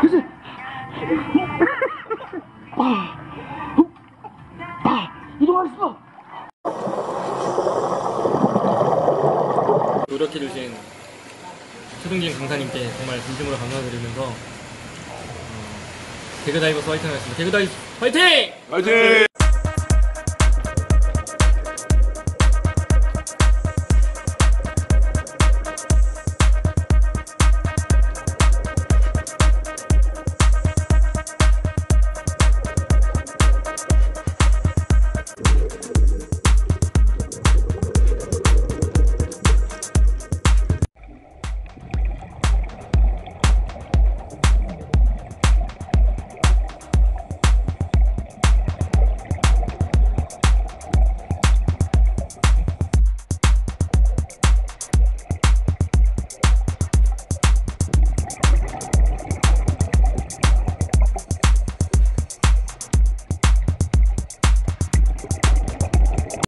그지? 아, 아, 이동할 수가. 노력해 주신 최동진 강사님께 정말 진심으로 감사드리면서 어, 개그 다이버스 화이팅 하겠습니다. 개그 다이버스 화이팅! 화이팅!